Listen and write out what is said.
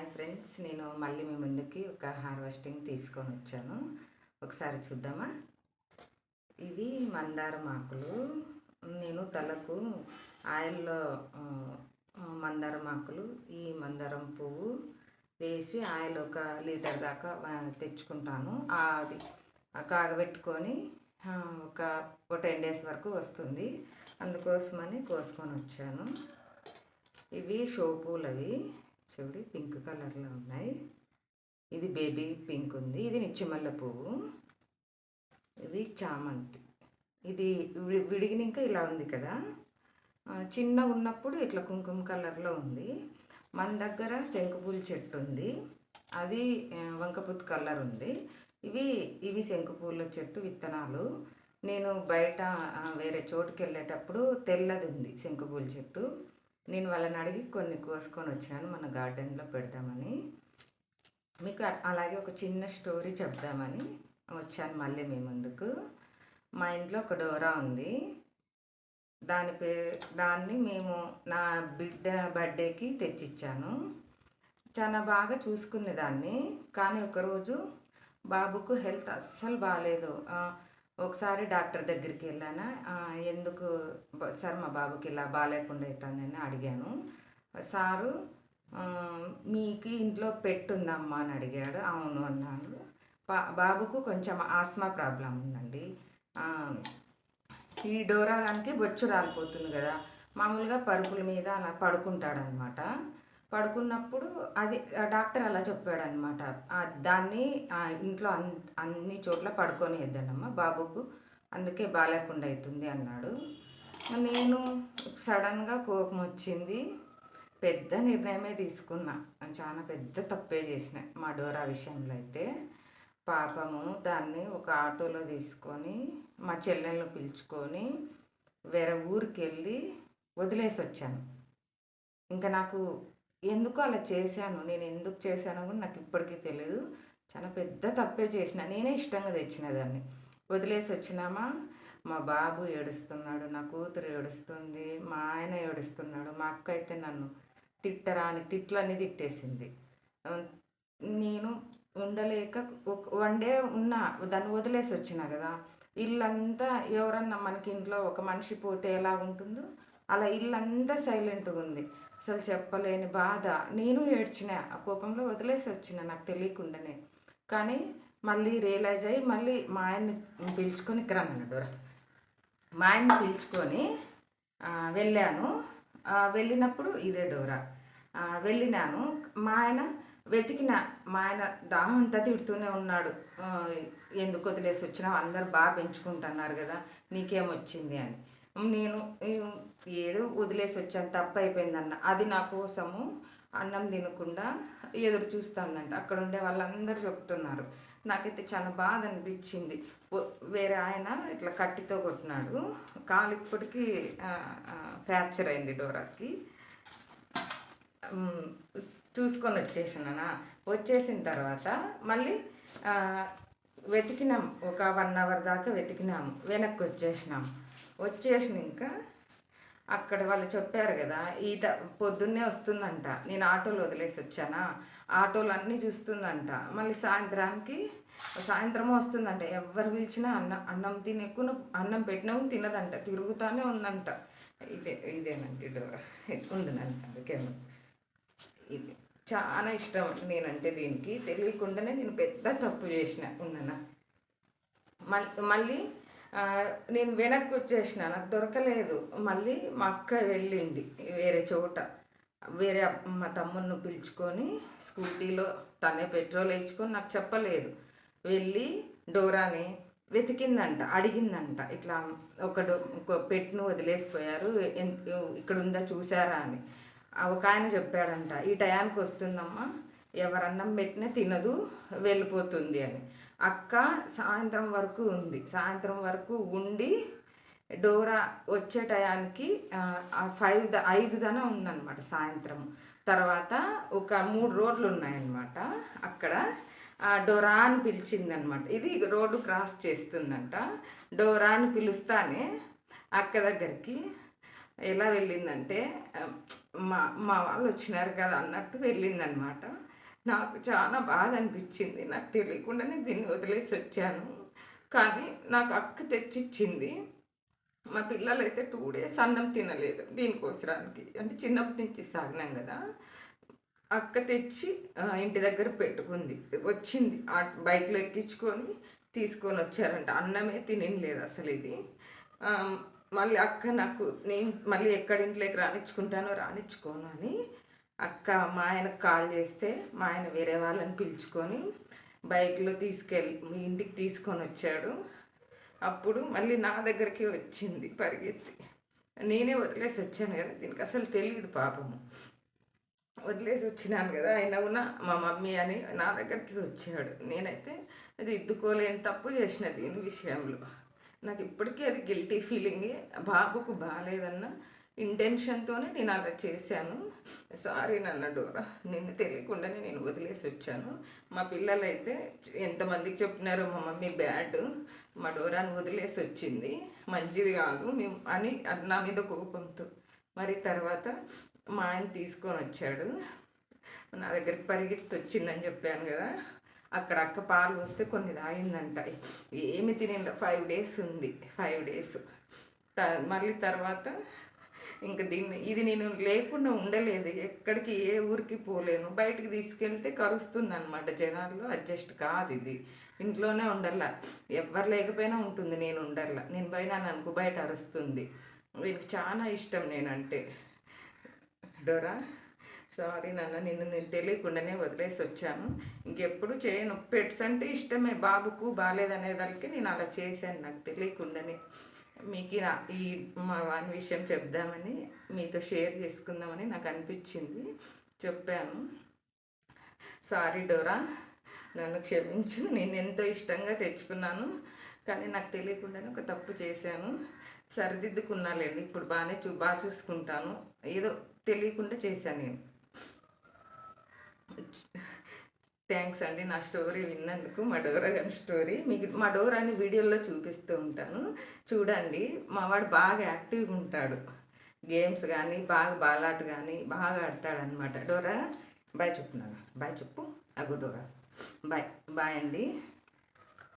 Hi friends నేను మళ్ళీ మీ ముందుకి ఒక హార్వెస్టింగ్ తీసుకొని వచ్చాను. ఒకసారి చూద్దామా? ఇవి మందారం ఆకులు నేను తలకు ఆయిల్లో మందారం ఆకులు ఈ మందారం పువ్వు వేసి ఆయిల్ ఒక లీటర్ దాకా తెచ్చుకుంటాను. అది కాగబెట్టుకొని ఒక ఒక టెన్ డేస్ వరకు వస్తుంది. అందుకోసమని కోసుకొని వచ్చాను. ఇవి షో పూలు అవి చూడు పింక్ కలర్లో ఉన్నాయి. ఇది బేబీ పింక్ ఉంది. ఇది నిచ్చిమల్ల పువ్వు. ఇది చామంతి. ఇది విడిగినాక ఇలా ఉంది కదా. చిన్న ఉన్నప్పుడు ఇట్లా కుంకుమ కలర్లో ఉంది. మన దగ్గర శంకుపూల చెట్టు ఉంది. అది వంకపుత్ కలర్ ఉంది. ఇవి ఇవి శంకుపూల చెట్టు విత్తనాలు. నేను బయట వేరే చోటుకి వెళ్ళేటప్పుడు తెల్లది ఉంది శంకుపూల చెట్టు. నేను వాళ్ళని అడిగి కొన్ని కోసుకొని వచ్చాను మన గార్డెన్లో పెడదామని. మీకు అలాగే ఒక చిన్న స్టోరీ చెప్దామని వచ్చాను మళ్ళీ మీ ముందుకు. మా ఇంట్లో ఒక డోరా ఉంది. దాని పే దాన్ని మేము నా బిడ్డ బర్త్డేకి తెచ్చిచ్చాను. చాలా బాగా చూసుకునే దాన్ని. కానీ ఒకరోజు బాబుకు హెల్త్ అస్సలు బాగాలేదు ఒకసారి డాక్టర్ దగ్గరికి వెళ్ళాను? ఎందుకు శర్మ సార్ మా బాబుకి ఇలా బాగాలేకుండా అవుతుందని అడిగాను. సారు మీకు ఇంట్లో పెట్టుందమ్మా అని అడిగాడు. అవును అన్నాడు. బా బాబుకు కొంచెం ఆస్మా ప్రాబ్లం ఉందండి. ఈ డోరాగానికి బొచ్చు రాలిపోతుంది కదా. మామూలుగా పరుపుల మీద అలా పడుకుంటాడనమాట. పడుకున్నప్పుడు అది ఆ డాక్టర్ అలా చెప్పాడనమాట దాన్ని ఇంట్లో అన్ అన్ని చోట్ల పడుకొని వేద్దానమ్మా బాబుకు అందుకే బాగాలేకుండా అవుతుంది అన్నాడు. నేను సడన్గా కోపం వచ్చింది పెద్ద నిర్ణయమే తీసుకున్నా. చాలా పెద్ద తప్పే చేసిన మా డోరా విషయంలో అయితే. పాపము దాన్ని ఒక ఆటోలో తీసుకొని మా చెల్లెలను పిలుచుకొని వేరే ఊరికి వెళ్ళి వదిలేసి వచ్చాను ఇంకా నాకు ఎందుకు అలా చేశాను? నేను ఎందుకు చేశానో కూడా నాకు ఇప్పటికీ తెలియదు చాలా పెద్ద తప్పే చేసిన నేనే ఇష్టంగా తెచ్చిన దాన్ని వదిలేసి వచ్చినామా? మా బాబు ఏడుస్తున్నాడు నా కూతురు ఏడుస్తుంది మా ఆయన ఏడుస్తున్నాడు మా అక్క అయితే నన్ను తిట్టరా అని తిట్లన్నీ తిట్టేసింది. నేను ఉండలేక ఒక వన్ డే ఉన్నా దాన్ని వదిలేసి వచ్చిన కదా. ఇల్లంతా ఎవరన్నా మనకి ఇంట్లో ఒక మనిషి పోతే ఎలా ఉంటుందో అలా ఇల్లంతా సైలెంట్గా ఉంది. అసలు చెప్పలేని బాధ. నేను ఏడ్చిన ఆ కోపంలో వదిలేసి వచ్చిన నాకు తెలియకుండానే. కానీ మళ్ళీ రియలైజ్ అయ్యి మళ్ళీ మా ఆయన్ని పిలుచుకొని ఇక్కడ అన్నాడు మా ఆయన్ని పిలుచుకొని వెళ్ళాను. వెళ్ళినప్పుడు ఇదే డోరా. వెళ్ళినాను. మా ఆయన వెతికిన మా ఆయన దాహం అంతా తిడుతూనే ఉన్నాడు. ఎందుకు వదిలేసి వచ్చినావు? అందరు బాగా పెంచుకుంటున్నారు కదా నీకేమొచ్చింది అని. నేను ఏదో వదిలేసి వచ్చాను తప్పు అయిపోయిందన్న. అది నా కోసము అన్నం తినకుండా ఎదురు చూస్తానంట. అక్కడ ఉండే వాళ్ళందరూ చెప్తున్నారు. నాకైతే చాలా బాధ అనిపించింది. వేరే ఆయన ఇట్లా కట్టితో కొట్టినాడు. కాలు ఇప్పటికీ ఫ్రాక్చర్ అయింది డోరాకి. చూసుకొని వచ్చేసినానా? వచ్చేసిన తర్వాత మళ్ళీ వెతికినాం. ఒక వన్ అవర్ దాకా వెతికినాము. వెనక్కి వచ్చేసిన ఇంకా. అక్కడ వాళ్ళు చెప్పారు కదా ఈట పొద్దున్నే వస్తుందంట. నేను ఆటోలో వదిలేసి వచ్చానా? ఆటోలు అన్నీ చూస్తుందంట. మళ్ళీ సాయంత్రానికి సాయంత్రం వస్తుందంట. ఎవరు పిలిచినా అన్నం అన్నం తినెక్కున అన్నం పెట్టినా తినదంట. తిరుగుతానే ఉందంట. ఇదే ఇదేనండి డోరా ఉండునంట అందుకేమో ఇది చాలా ఇష్టం నేనంటే దీనికి. తెలియకుండానే నేను పెద్ద తప్పు చేసిన ఉన్నానా. మళ్ళీ మళ్ళీ నేను వెనక్కి వచ్చేసిన. నాకు దొరకలేదు. మళ్ళీ మా అక్క వెళ్ళింది వేరే చోట. వేరే మా తమ్ముడిని పిలుచుకొని స్కూటీలో తనే పెట్రోల్ వేయించుకొని నాకు చెప్పలేదు. వెళ్ళి డోరాని వెతికిందంట అడిగిందంట. ఇట్లా ఒక డో ఒక పెట్టును వదిలేసిపోయారు. ఎన్- ఇక్కడ ఉందా చూసారా అని. ఒక ఆయన చెప్పాడంట ఈ టయానికి వస్తుందమ్మా. ఎవరన్నం పెట్టినా తినదు వెళ్ళిపోతుంది అని. అక్క సాయంత్రం వరకు ఉంది. సాయంత్రం వరకు ఉండి డోరా వచ్చే టయానికి ఫైవ్ ద ఐదు దన ఉందన్నమాట సాయంత్రం. తర్వాత ఒక మూడు రోడ్లు ఉన్నాయన్నమాట. అక్కడ డోరా అని పిలిచిందనమాట ఇది రోడ్డు క్రాస్ చేస్తుందంట. డోరా అని పిలుస్తానే అక్క దగ్గరికి. ఎలా వెళ్ళిందంటే మా మా వాళ్ళు వచ్చినారు కదా అన్నట్టు వెళ్ళిందనమాట నాకు చాలా బాధ అనిపించింది. నాకు తెలియకుండానే దీన్ని వదిలేసి వచ్చాను. కానీ నాకు అక్క తెచ్చిచ్చింది. మా పిల్లలు అయితే టూ డేస్ అన్నం తినలేదు దీనికోసరానికి. అంటే చిన్నప్పటి నుంచి సాగినాం కదా. అక్క తెచ్చి ఇంటి దగ్గర పెట్టుకుంది. వచ్చింది. బైక్లో ఎక్కించుకొని తీసుకొని వచ్చారంట. అన్నమే తినలేదు అసలు ఇది. మళ్ళీ అక్క నాకు నేను మళ్ళీ ఎక్కడింట్లోకి రానిచ్చుకుంటానో రానిచ్చుకోను అని అక్క మా ఆయనకు కాల్ చేస్తే మా ఆయన వేరే వాళ్ళని పిలుచుకొని బైక్లో తీసుకెళ్ళి మీ ఇంటికి తీసుకొని వచ్చాడు. అప్పుడు మళ్ళీ నా దగ్గరికి వచ్చింది పరిగెత్తి. నేనే వదిలేసి వచ్చాను కదా దీనికి అసలు తెలియదు పాపము. వదిలేసి వచ్చినాను కదా అయినా కూడా మా మమ్మీ అని నా దగ్గరికి వచ్చాడు. నేనైతే అది ఇద్దుకోలేని తప్పు చేసిన దీని విషయంలో. నాకు ఇప్పటికీ అది గిల్టీ ఫీలింగే. బాబుకు బాగాలేదన్నా ఇంటెన్షన్తోనే నేను అలా చేశాను. సారీ నన్న డోరా నిన్ను తెలియకుండానే నేను వదిలేసి వచ్చాను. మా పిల్లలైతే ఎంతమందికి చెప్పినారు మా మమ్మీ బ్యాడ్ మా డోరాని వదిలేసి వచ్చింది. మంచిది కాదు మేము అని నా మీద కోపంతో. మరి తర్వాత మా ఆయన తీసుకొని వచ్చాడు. నా దగ్గరికి పరిగెత్తి వచ్చిందని చెప్పాను కదా. అక్కడ అక్క పాలు వస్తే కొన్ని తాగిందంట. ఏమి తినే ఫైవ్ డేస్ ఉంది ఫైవ్ డేస్. మళ్ళీ తర్వాత ఇంకా దీన్ని ఇది నేను లేకుండా ఉండలేదు. ఎక్కడికి ఏ ఊరికి పోలేను. బయటకు తీసుకెళ్తే కరుస్తుంది అనమాట జనాల్లో. అడ్జస్ట్ కాదు ఇది. ఇంట్లోనే ఉండాల ఎవ్వరు లేకపోయినా ఉంటుంది నేను ఉండాల నేను పోయినాను అనుకో బయట అరుస్తుంది. వీనికి చాలా ఇష్టం నేనంటే. డోరా? సారీ నాన్న నిన్ను నేను తెలియకుండానే వదిలేసి వచ్చాను. ఇంకెప్పుడు చేయను. పెట్స్ అంటే ఇష్టమే. బాబుకు బాగాలేదనేదానికి నేను అలా చేశాను నాకు తెలియకుండానే. మీకు ఈ నా- ఈ మా వాని విషయం చెప్దామని మీతో షేర్ చేసుకుందామని నాకు అనిపించింది. చెప్పాను. సారీ డోరా నన్ను క్షమించు. నేను ఎంతో ఇష్టంగా తెచ్చుకున్నాను కానీ నాకు తెలియకుండానే ఒక తప్పు చేశాను. సరిదిద్దుకున్నాలేండి. ఇప్పుడు బాగానే చూ బాగా చూసుకుంటాను. ఏదో తెలియకుండా చేశాను నేను. థ్యాంక్స్ అండి నా స్టోరీ విన్నందుకు మా డోరా గారి స్టోరీ. మీకు మా డోరాని వీడియోలో చూపిస్తూ ఉంటాను. చూడండి మా వాడు బాగా యాక్టివ్గా ఉంటాడు. గేమ్స్ కానీ బాగా బాలాట కానీ బాగా ఆడతాడనమాట డోరా బాయ్ చెప్తున్నాను. బాయ్ చెప్పు. అగు డోరా. బాయ్ బాయ్ అండి.